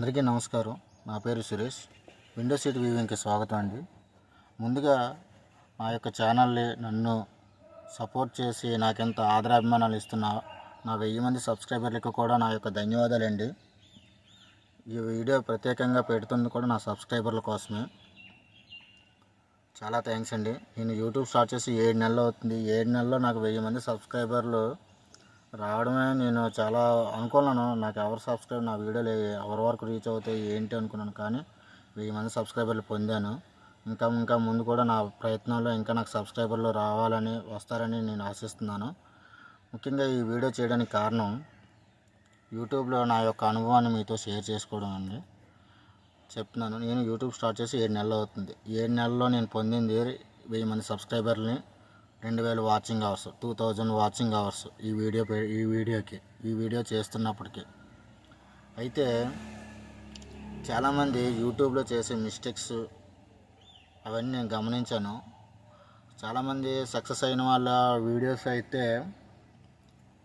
అందరికీ నమస్కారం. నా పేరు సురేష్. విండో సీట్ వ్యూవింగ్కి స్వాగతం అండి. ముందుగా నా యొక్క ఛానల్ని నన్ను సపోర్ట్ చేసి నాకెంత ఆదరాభిమానాలు ఇస్తున్న నా వెయ్యి మంది సబ్స్క్రైబర్లకు కూడా నా యొక్క ధన్యవాదాలండి. ఈ వీడియో ప్రత్యేకంగా పెడుతుంది కూడా నా సబ్స్క్రైబర్ల కోసమే. చాలా థ్యాంక్స్ అండి. నేను యూట్యూబ్ స్టార్ట్ చేసి ఏడు నెలలు అవుతుంది. ఏడు నెలల్లో నాకు వెయ్యి మంది సబ్స్క్రైబర్లు రావడమే నేను చాలా అనుకున్నాను. నాకు ఎవరు సబ్స్క్రైబ్ నా వీడియోలు ఎవరి వరకు రీచ్ అవుతాయి ఏంటి అనుకున్నాను. కానీ వెయ్యి మంది సబ్స్క్రైబర్లు పొందాను. ఇంకా ఇంకా ముందు కూడా నా ప్రయత్నంలో ఇంకా నాకు సబ్స్క్రైబర్లు రావాలని వస్తారని నేను ఆశిస్తున్నాను. ముఖ్యంగా ఈ వీడియో చేయడానికి కారణం యూట్యూబ్లో నా యొక్క అనుభవాన్ని మీతో షేర్ చేసుకోవడం అండి. చెప్తున్నాను. నేను యూట్యూబ్ స్టార్ట్ చేసి ఏడు నెలలు అవుతుంది. ఏడు నెలల్లో నేను పొందింది వెయ్యి మంది సబ్స్క్రైబర్ని రెండు వేల watching hours two thousand watching hours ఈ వీడియో పే- ఈ వీడియోకి ఈ వీడియో చేస్తున్నప్పటికీ. అయితే చాలామంది యూట్యూబ్లో చేసే మిస్టేక్స్ అవన్నీ నేను గమనించాను. చాలామంది సక్సెస్ అయిన వాళ్ళ వీడియోస్ అయితే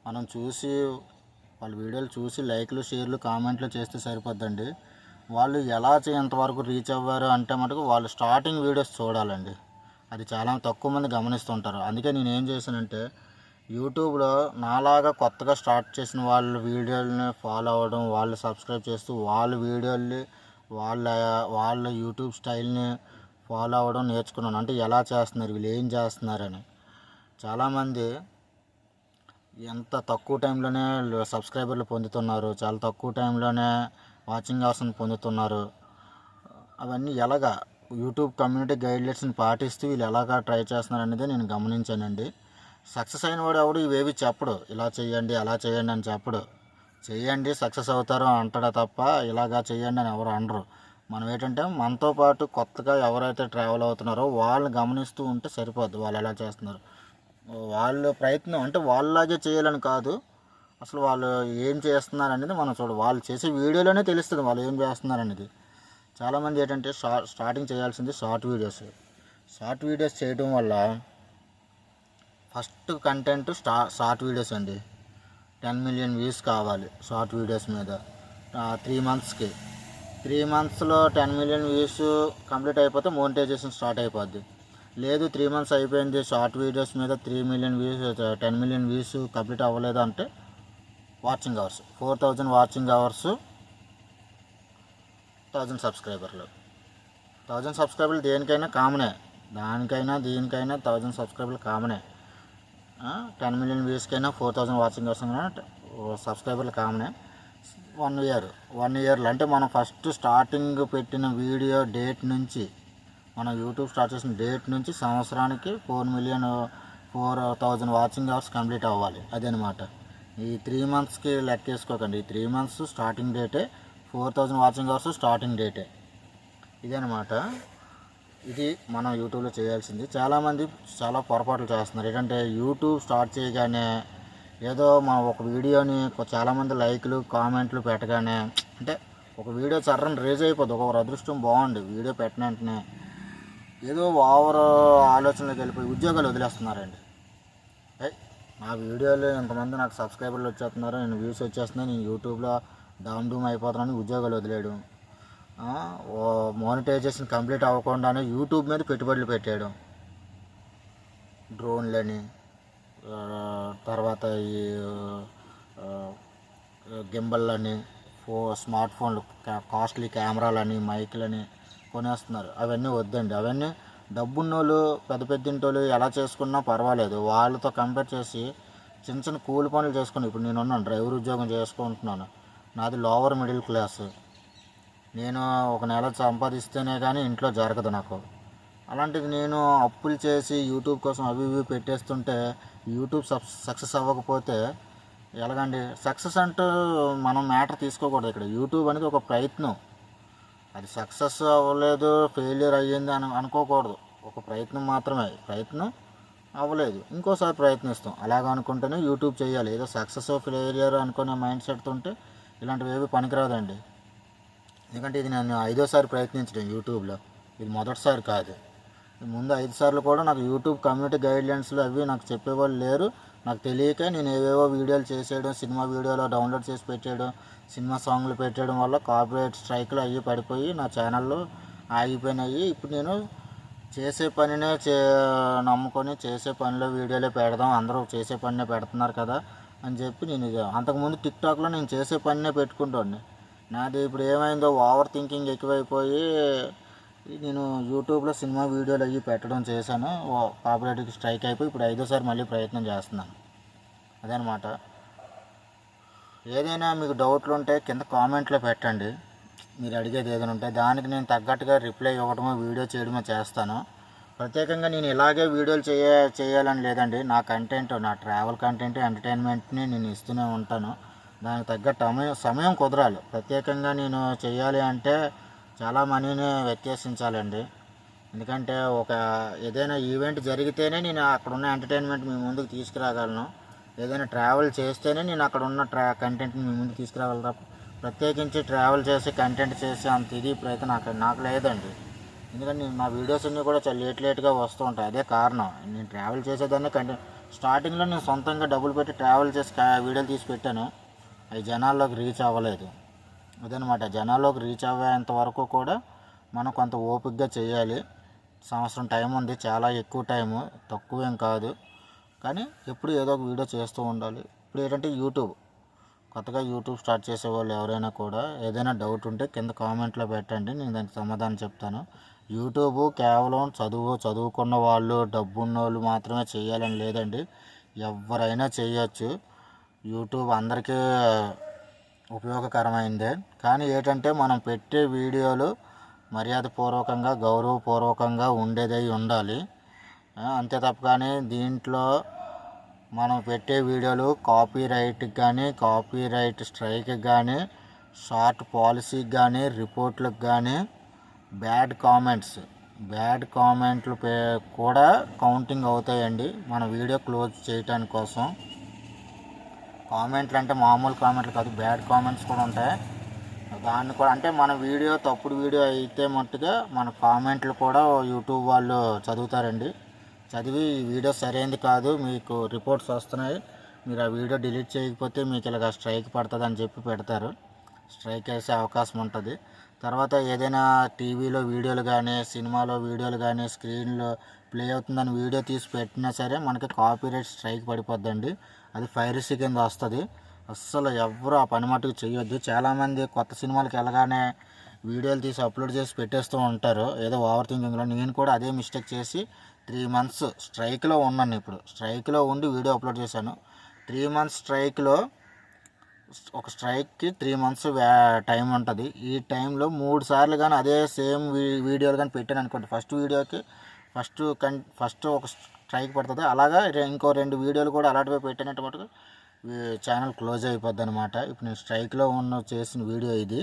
మనం చూసి వాళ్ళ వీడియోలు చూసి లైక్లు షేర్లు కామెంట్లు చేస్తే సరిపోద్దండి. వాళ్ళు ఎలా చే- ఎంతవరకు రీచ్ అవ్వారు అంటే మటుకు వాళ్ళు స్టార్టింగ్ వీడియోస్ చూడాలండి. అది చాలా తక్కువ మంది గమనిస్తుంటారు. అందుకే నేను ఏం చేశానంటే యూట్యూబ్లో నాలాగా కొత్తగా స్టార్ట్ చేసిన వాళ్ళ వీడియోలని ఫాలో అవ్వడం వాళ్ళు సబ్స్క్రైబ్ చేస్తూ వాళ్ళ వీడియోల్ని వాళ్ళ వాళ్ళ యూట్యూబ్ స్టైల్ని ఫాలో అవ్వడం నేర్చుకున్నాను. అంటే ఎలా చేస్తున్నారు వీళ్ళు ఏం చేస్తున్నారని. చాలామంది ఎంత తక్కువ టైంలోనే సబ్స్క్రైబర్లు పొందుతున్నారు చాలా తక్కువ టైంలోనే వాచింగ్ అవర్స్ని పొందుతున్నారు. అవన్నీ ఎలాగా యూట్యూబ్ కమ్యూనిటీ గైడ్లైన్స్ని పాటిస్తూ వీళ్ళు ఎలాగా ట్రై చేస్తున్నారు అనేది నేను గమనించానండి. సక్సెస్ అయిన వాడు ఎవడు? ఇవేవి చెప్పడు. ఇలా చేయండి అలా చేయండి అని చెప్పడు. చేయండి సక్సెస్ అవుతారు అంటాడా తప్ప ఇలాగా చేయండి అని ఎవరు అనరు. మనం ఏంటంటే మనతో పాటు కొత్తగా ఎవరైతే ట్రావెల్ అవుతున్నారో వాళ్ళని గమనిస్తూ ఉంటే సరిపోద్ది వాళ్ళు ఎలా చేస్తున్నారు. వాళ్ళ ప్రయత్నం అంటే వాళ్ళలాగే చేయాలని కాదు. అసలు వాళ్ళు ఏం చేస్తున్నారు అనేది మనం చూడ. వాళ్ళు చేసే వీడియోలోనే తెలుస్తుంది వాళ్ళు ఏం చేస్తున్నారు అనేది. చాలామంది ఏంటంటే షార్ట్ స్టార్టింగ్ చేయాల్సింది షార్ట్ వీడియోస్ షార్ట్ వీడియోస్ చేయడం వల్ల ఫస్ట్ కంటెంట్ స్టా షార్ట్ వీడియోస్ అండి. టెన్ మిలియన్ వ్యూస్ కావాలి షార్ట్ వీడియోస్ మీద. త్రీ మంత్స్కి త్రీ మంత్స్లో టెన్ మిలియన్ వ్యూస్ కంప్లీట్ అయిపోతే మోనిటైజేషన్ స్టార్ట్ అయిపోద్ది. లేదు త్రీ మంత్స్ అయిపోయింది షార్ట్ వీడియోస్ మీద three million views ten million views complete అవ్వలేదు అంటే watching hours four thousand watching hours thousand సబ్స్క్రైబర్లు. థౌజండ్ సబ్స్క్రైబర్లు దేనికైనా కామనే. దానికైనా దీనికైనా థౌజండ్ సబ్స్క్రైబర్లు కామనే. టెన్ మిలియన్ వ్యూస్కైనా ఫోర్ థౌజండ్ వాచింగ్ అవర్స్ సబ్స్క్రైబర్లు కామనే. వన్ ఇయర్ వన్ ఇయర్లో అంటే మనం ఫస్ట్ స్టార్టింగ్ పెట్టిన వీడియో డేట్ నుంచి మనం యూట్యూబ్ స్టార్ట్ చేసిన డేట్ నుంచి సంవత్సరానికి four million four thousand watching hours complete అవ్వాలి. అదనమాట. ఈ త్రీ మంత్స్కి లెక్క వేసుకోకండి ఈ three months starting డేటే four thousand watching hours starting డేటే. ఇదనమాట ఇది మనం యూట్యూబ్లో చేయాల్సింది. చాలామంది చాలా పొరపాట్లు చేస్తున్నారు. ఏంటంటే యూట్యూబ్ స్టార్ట్ చేయగానే ఏదో మా ఒక వీడియోని చాలామంది లైక్లు కామెంట్లు పెట్టగానే అంటే ఒక వీడియో చర్రని రేజ్ అయిపోద్ది. ఒక అదృష్టం బాగుంది. వీడియో పెట్టిన వెంటనే ఏదో ఓవర్ ఆలోచనలోకి వెళ్ళిపోయి ఉద్యోగాలు వదిలేస్తున్నారండి. నా వీడియోలు ఇంతమంది నాకు సబ్స్క్రైబర్లు వచ్చేస్తున్నారు. నేను వ్యూస్ వచ్చేస్తున్నాయి. నేను యూట్యూబ్లో డౌన్ డూమ్ అయిపోతున్నాను ఉద్యోగాలు వదిలేయడం మానిటైజేషన్ కంప్లీట్ అవ్వకుండానే యూట్యూబ్ మీద పెట్టుబడులు పెట్టేయడం డ్రోన్లని తర్వాత ఈ గింబల్లని ఫో స్మార్ట్ ఫోన్లు కాస్ట్లీ కెమెరాలని మైక్లని కొనేస్తున్నారు. అవన్నీ వద్దండి. అవన్నీ డబ్బున్నోళ్ళు పెద్ద పెద్దంటోళ్ళు ఎలా చేసుకున్నా పర్వాలేదు. వాళ్ళతో కంపేర్ చేసి చిన్న చిన్న కూలి పనులు చేసుకుని ఇప్పుడు నేను ఉన్నాను డ్రైవర్ ఉద్యోగం చేసుకుంటున్నాను. నాది లోవర్ మిడిల్ క్లాస్ నేను ఒక నెల సంపాదిస్తేనే కానీ ఇంట్లో జరగదు నాకు. అలాంటిది నేను అప్పులు చేసి యూట్యూబ్ కోసం అవి ఇవి పెట్టేస్తుంటే యూట్యూబ్ సబ్ సక్సెస్ అవ్వకపోతే ఎలాగండి? సక్సెస్ అంటూ మనం మ్యాటర్ తీసుకోకూడదు ఇక్కడ. యూట్యూబ్ అనేది ఒక ప్రయత్నం. అది సక్సెస్ అవ్వలేదు ఫెయిలియర్ అయ్యింది అని అనుకోకూడదు. ఒక ప్రయత్నం మాత్రమే. ప్రయత్నం అవ్వలేదు. ఇంకోసారి ప్రయత్నిస్తాం. అలాగ అనుకుంటేనే యూట్యూబ్ చేయాలి. ఏదో సక్సెస్ ఫెయిలియర్ అనుకునే మైండ్ సెట్ ఉంటే ఇలాంటివి ఏవి పనికిరాదండి. ఎందుకంటే ఇది నేను ఐదోసారి ప్రయత్నించడం యూట్యూబ్లో. ఇది మొదటిసారి కాదు. ముందు ఐదు సార్లు కూడా నాకు యూట్యూబ్ కమ్యూనిటీ గైడ్లైన్స్లో అవి నాకు చెప్పేవాళ్ళు లేరు. నాకు తెలియక నేను ఏవేవో వీడియోలు చేసేయడం సినిమా వీడియోలో డౌన్లోడ్ చేసి పెట్టేయడం సినిమా సాంగ్లు పెట్టేయడం వల్ల కాపీరైట్ స్ట్రైక్లు అవి పడిపోయి నా ఛానల్లో ఆగిపోయినాయి. ఇప్పుడు నేను చేసే పనినే చే నమ్ముకొని చేసే పనిలో వీడియోలే పెడదాం. అందరూ చేసే పనినే పెడుతున్నారు కదా. అని చెప్పి నేను అంతకుముందు టిక్ టాక్లో నేను చేసే పనినే పెట్టుకుంటాను నాది ఇప్పుడు ఏమైందో ఓవర్ థింకింగ్ ఎక్కువైపోయి నేను యూట్యూబ్లో సినిమా వీడియోలు అవి పెట్టడం చేశాను. కాపీరైట్కి స్ట్రైక్ అయిపోయి ఇప్పుడు ఐదోసారి మళ్ళీ ప్రయత్నం చేస్తున్నాను. అదనమాట. ఏదైనా మీకు డౌట్లు ఉంటే కింద కామెంట్లో పెట్టండి. మీరు అడిగేది ఏదైనా ఉంటే దానికి నేను తగ్గట్టుగా రిప్లై ఇవ్వడమో వీడియో చేయడమో చేస్తాను. ప్రత్యేకంగా నేను ఇలాగే వీడియోలు చేయ చేయాలని లేదండి. నా కంటెంట్ నా ట్రావెల్ కంటెంట్ ఎంటర్టైన్మెంట్ని నేను ఇస్తూనే ఉంటాను. దానికి తగ్గ సమయం సమయం కుదరాలి. ప్రత్యేకంగా నేను చేయాలి అంటే చాలా మనీని వ్యత్యాసించాలండి ఎందుకంటే ఒక ఏదైనా ఈవెంట్ జరిగితేనే నేను అక్కడ ఉన్న ఎంటర్టైన్మెంట్ మీ ముందుకు తీసుకురాగలను. ఏదైనా ట్రావెల్ చేస్తేనే నేను అక్కడ ఉన్న ట్రా కంటెంట్ని మీ ముందుకు తీసుకురాగలరా ప్రత్యేకించి ట్రావెల్ చేసి కంటెంట్ చేసి అంత ఇది ఇప్పుడైతే నాకు నాకు లేదండి. ఎందుకంటే నేను నా వీడియోస్ అన్నీ కూడా చాలా లేట్ లేట్గా వస్తూ ఉంటాయి. అదే కారణం. నేను ట్రావెల్ చేసేదాన్ని కంటెంట్ స్టార్టింగ్లో నేను సొంతంగా డబ్బులు పెట్టి ట్రావెల్ చేసి వీడియోలు తీసి పెట్టాను. అవి జనాల్లోకి రీచ్ అవ్వలేదు. అదనమాట. జనాల్లోకి రీచ్ అయ్యేంత వరకు కూడా మనం కొంత ఓపికగా చేయాలి. సంవత్సరం టైం ఉంది. చాలా ఎక్కువ టైము తక్కువేం కాదు. కానీ ఎప్పుడు ఏదో ఒక వీడియో చేస్తూ ఉండాలి. ఇప్పుడు ఏంటంటే యూట్యూబ్ కొత్తగా యూట్యూబ్ స్టార్ట్ చేసే వాళ్ళు ఎవరైనా కూడా ఏదైనా డౌట్ ఉంటే కింద కామెంట్లో పెట్టండి. నేను దానికి సమాధానం చెప్తాను. యూట్యూబ్ కేవలం చదువు చదువుకున్న వాళ్ళు డబ్బున్నోళ్ళు వాళ్ళు మాత్రమే చేయాలని లేదండి. ఎవరైనా చేయొచ్చు. యూట్యూబ్ అందరికీ ఉపయోగకరమైందే. కానీ ఏంటంటే మనం పెట్టే వీడియోలు మర్యాదపూర్వకంగా గౌరవపూర్వకంగా ఉండేదై ఉండాలి. అంతే తప్ప కానీ దీంట్లో మనం పెట్టే వీడియోలు కాపీ రైట్కి కానీ కాపీ రైట్ స్ట్రైక్కి కానీ షార్ట్ పాలసీకి కానీ రిపోర్ట్లకు కానీ బ్యాడ్ కామెంట్స్. బ్యాడ్ కామెంట్లు పే కూడా కౌంటింగ్ అవుతాయండి మన వీడియో క్లోజ్ చేయటానికి కోసం. కామెంట్లు అంటే మామూలు కామెంట్లు కాదు బ్యాడ్ కామెంట్స్ కూడా ఉంటాయి. దాన్ని కూడా అంటే మన వీడియో తప్పుడు వీడియో అయితే మట్టుగా మన కామెంట్లు కూడా యూట్యూబ్ వాళ్ళు చదువుతారండి. చదివి ఈ వీడియో సరైనది కాదు మీకు రిపోర్ట్స్ వస్తున్నాయి. మీరు ఆ వీడియో డిలీట్ చేయకపోతే మీకు ఇలాగ స్ట్రైక్ పడుతుంది అని చెప్పి పెడతారు. స్ట్రైక్ వేసే అవకాశం ఉంటుంది. తర్వాత ఏదైనా టీవీలో వీడియోలు కానీ సినిమాలో వీడియోలు కానీ స్క్రీన్లో ప్లే అవుతుందని వీడియో తీసి పెట్టినా సరే మనకి కాపీరైట్ స్ట్రైక్ పడిపోద్దండి. అది ఫైరసీ కింద వస్తుంది. అస్సలు ఎవరు ఆ పని మట్టుకు చేయొద్దు చాలామంది కొత్త సినిమాలకు వెళ్ళగానే వీడియోలు తీసి అప్లోడ్ చేసి పెట్టేస్తూ ఉంటారు. ఏదో ఓవర్ థింకింగ్లో నేను కూడా అదే మిస్టేక్ చేసి త్రీ మంత్స్ స్ట్రైక్లో ఉన్నాను ఇప్పుడు. స్ట్రైక్లో ఉండి వీడియో అప్లోడ్ చేశాను. త్రీ మంత్స్ స్ట్రైక్లో ఒక స్ట్రైక్కి త్రీ మంత్స్ టైం ఉంటుంది. ఈ టైంలో మూడు సార్లు కానీ అదే సేమ్ వీడియోలు కానీ పెట్టాను అనుకోండి. ఫస్ట్ వీడియోకి ఫస్ట్ కన్ ఫస్ట్ ఒక స్ట్రైక్ పడుతుంది. అలాగా ఇంకో రెండు వీడియోలు కూడా అలాంటివి పెట్టినట్టు మటుకు ఛానల్ క్లోజ్ అయిపోద్ది అనమాట ఇప్పుడు నేను స్ట్రైక్లో ఉన్న చేసిన వీడియో ఇది.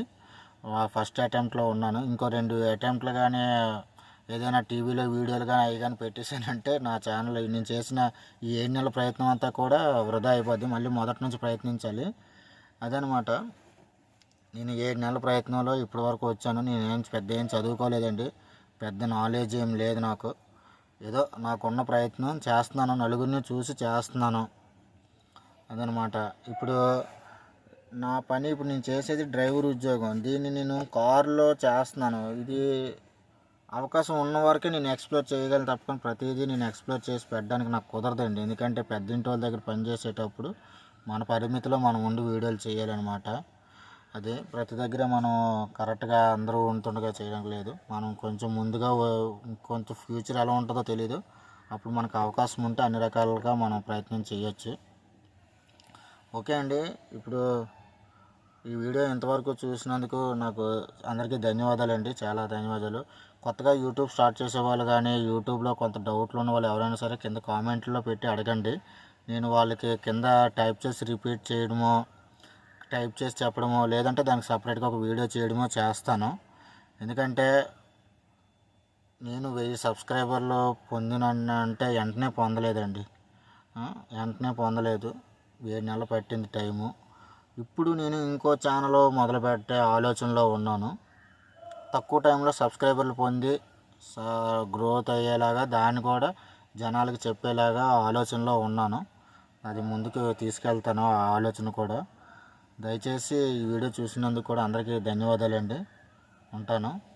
ఫస్ట్ అటెంప్ట్లో ఉన్నాను. ఇంకో రెండు అటెంప్ట్లు కానీ ఏదైనా టీవీలో వీడియోలు కానీ అవి కానీ పెట్టేసానంటే నా ఛానల్ నేను చేసిన ఈ ఏడు నెలల ప్రయత్నం అంతా కూడా వృధా అయిపోద్ది. మళ్ళీ మొదటి నుంచి ప్రయత్నించాలి. అదనమాట. నేను ఏడు నెలల ప్రయత్నంలో ఇప్పటి వరకు వచ్చాను. నేను ఏం పెద్ద ఏం చదువుకోలేదండి. పెద్ద నాలెడ్జ్ ఏం లేదు నాకు. ఏదో నాకున్న ప్రయత్నం చేస్తున్నాను. నలుగురిని చూసి చేస్తున్నాను. అదనమాట. ఇప్పుడు నా పని ఇప్పుడు నేను చేసేది డ్రైవర్ ఉద్యోగం. దీన్ని నేను కారులో చేస్తున్నాను. ఇది అవకాశం ఉన్న వరకే నేను ఎక్స్ప్లోర్ చేయగలను తప్పకుండా ప్రతిదీ నేను ఎక్స్ప్లోర్ చేసి పెట్టడానికి నాకు కుదరదండి. ఎందుకంటే పెద్దింటి వాళ్ళ దగ్గర పనిచేసేటప్పుడు మన పరిమితిలో మనం ఉండి వీడియోలు చేయాలన్నమాట. అదే ప్రతి దగ్గర మనం కరెక్ట్గా అందరూ ఉంటుండగా చేయడం లేదు. మనం కొంచెం ముందుగా కొంచెం ఫ్యూచర్ ఎలా ఉంటుందో తెలియదు అప్పుడు మనకు అవకాశం ఉంటే అన్ని రకాలుగా మనం ప్రయత్నం చేయొచ్చు. ఓకే అండి. ఇప్పుడు ఈ వీడియో ఇంతవరకు చూసినందుకు నాకు అందరికీ ధన్యవాదాలండి. చాలా ధన్యవాదాలు. కొత్తగా యూట్యూబ్ స్టార్ట్ చేసే వాళ్ళు కానీ యూట్యూబ్లో కొంత డౌట్లు ఉన్న వాళ్ళు ఎవరైనా సరే కింద కామెంట్లో పెట్టి అడగండి. నేను వాళ్ళకి కింద టైప్ చేసి రిపీట్ చేయడమో టైప్ చేసి చెప్పడమో లేదంటే దానికి సపరేట్గా ఒక వీడియో చేయడమో చేస్తాను. ఎందుకంటే నేను వెయ్యి సబ్స్క్రైబర్లు పొందిన అంటే వెంటనే పొందలేదండి. వెంటనే పొందలేదు. ఏడు నెలలు పట్టింది టైము. ఇప్పుడు నేను ఇంకో ఛానల్ మొదలుపెట్టే ఆలోచనలో ఉన్నాను. తక్కువ టైంలో సబ్స్క్రైబర్లు పొంది గ్రోత్ అయ్యేలాగా దాన్ని కూడా జనాలకు చెప్పేలాగా ఆలోచనలో ఉన్నాను. అది ముందుకు తీసుకెళ్తాను ఆ ఆలోచన కూడా. దయచేసి ఈ వీడియో చూసినందుకు కూడా అందరికీ ధన్యవాదాలండి. ఉంటాను.